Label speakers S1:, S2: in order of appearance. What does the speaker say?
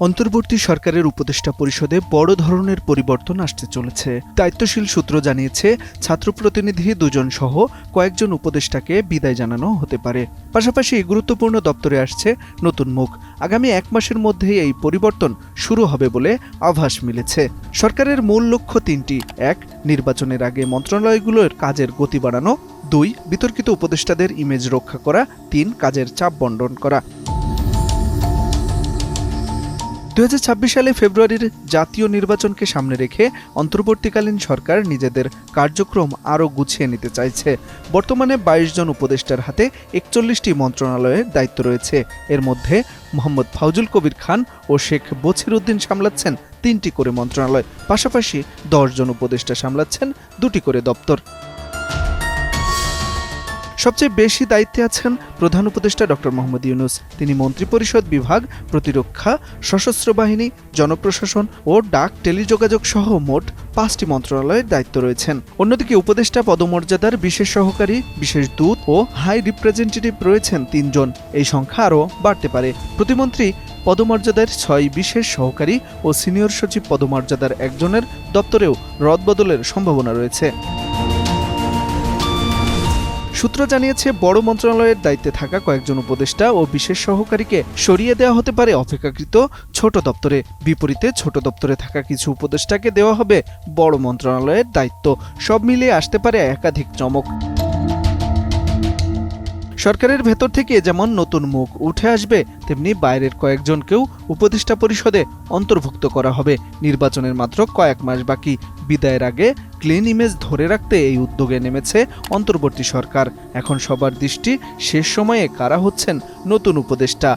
S1: অন্তর্বর্তী সরকারের উপদেষ্টা পরিষদে বড় ধরনের পরিবর্তন আসতে চলেছে। দায়িত্বশীল সূত্র জানিয়েছে, ছাত্র প্রতিনিধি দুজন সহ কয়েকজন উপদেষ্টাকে বিদায় জানানো হতে পারে। পাশাপাশি এই গুরুত্বপূর্ণ দপ্তরে আসছে নতুন মুখ। আগামী এক মাসের মধ্যেই এই পরিবর্তন শুরু হবে বলে আভাস মিলেছে। সরকারের মূল লক্ষ্য তিনটি। এক, নির্বাচনের আগে মন্ত্রণালয়গুলোর কাজের গতি বাড়ানো। দুই, বিতর্কিত উপদেষ্টাদের ইমেজ রক্ষা করা। তিন, কাজের চাপ বন্টন করা। দু হাজার ছাব্বিশ সালে ফেব্রুয়ারির জাতীয় নির্বাচনকে সামনে রেখে অন্তর্বর্তীকালীন সরকার নিজেদের কার্যক্রম আরও গুছিয়ে নিতে চাইছে। বর্তমানে বাইশ জন উপদেষ্টার হাতে একচল্লিশটি মন্ত্রণালয়ের দায়িত্ব রয়েছে। এর মধ্যে মোহাম্মদ ফাউজুল কবির খান ও শেখ বছির উদ্দিন সামলাচ্ছেন তিনটি করে মন্ত্রণালয়। পাশাপাশি দশ জন উপদেষ্টা সামলাচ্ছেন দুটি করে দপ্তর। সবচেয়ে বেশি দায়িত্বে আছেন প্রধান উপদেষ্টা ডক্টর মোহাম্মদ ইউনুস। তিনি মন্ত্রিপরিষদ বিভাগ, প্রতিরক্ষা, সশস্ত্র বাহিনী, জনপ্রশাসন ও ডাক টেলিযোগাযোগ সহ মোট পাঁচটি মন্ত্রণালয়ের দায়িত্ব রয়েছেন। অন্যদিকে উপদেষ্টা পদমর্যাদার বিশেষ সহকারী, বিশেষ দূত ও হাই রিপ্রেজেন্টেটিভ রয়েছেন তিনজন। এই সংখ্যা আরও বাড়তে পারে। প্রতিমন্ত্রী পদমর্যাদার ছয় বিশেষ সহকারী ও সিনিয়র সচিব পদমর্যাদার একজনের দপ্তরেও রদবদলের সম্ভাবনা রয়েছে। সূত্র জানিয়েছে, বড় মন্ত্রণালয়ের দায়িত্বে থাকা কয়েকজন উপদেষ্টা ও বিশেষ সহকারীকে সরিয়ে দেওয়া হতে পারে অপেক্ষাকৃত ছোট দপ্তরে। বিপরীতে ছোট দপ্তরে থাকা কিছু উপদেষ্টাকে দেওয়া হবে বড় মন্ত্রণালয়ের দায়িত্ব। সব মিলিয়ে আসতে পারে একাধিক চমক। সরকারের ভেতর থেকে যেমন নতুন মুখ উঠে আসবে, তেমনি বাইরের কয়েকজনকেও উপদেষ্টা পরিষদে অন্তর্ভুক্ত করা হবে। নির্বাচনের মাত্র কয়েক মাস বাকি। বিদায়ের আগে ক্লিন ইমেজ ধরে রাখতে এই উদ্যোগে নেমেছে অন্তর্বর্তী সরকার। এখন সবার দৃষ্টি শেষ সময়ে কারা হচ্ছেন নতুন উপদেষ্টা।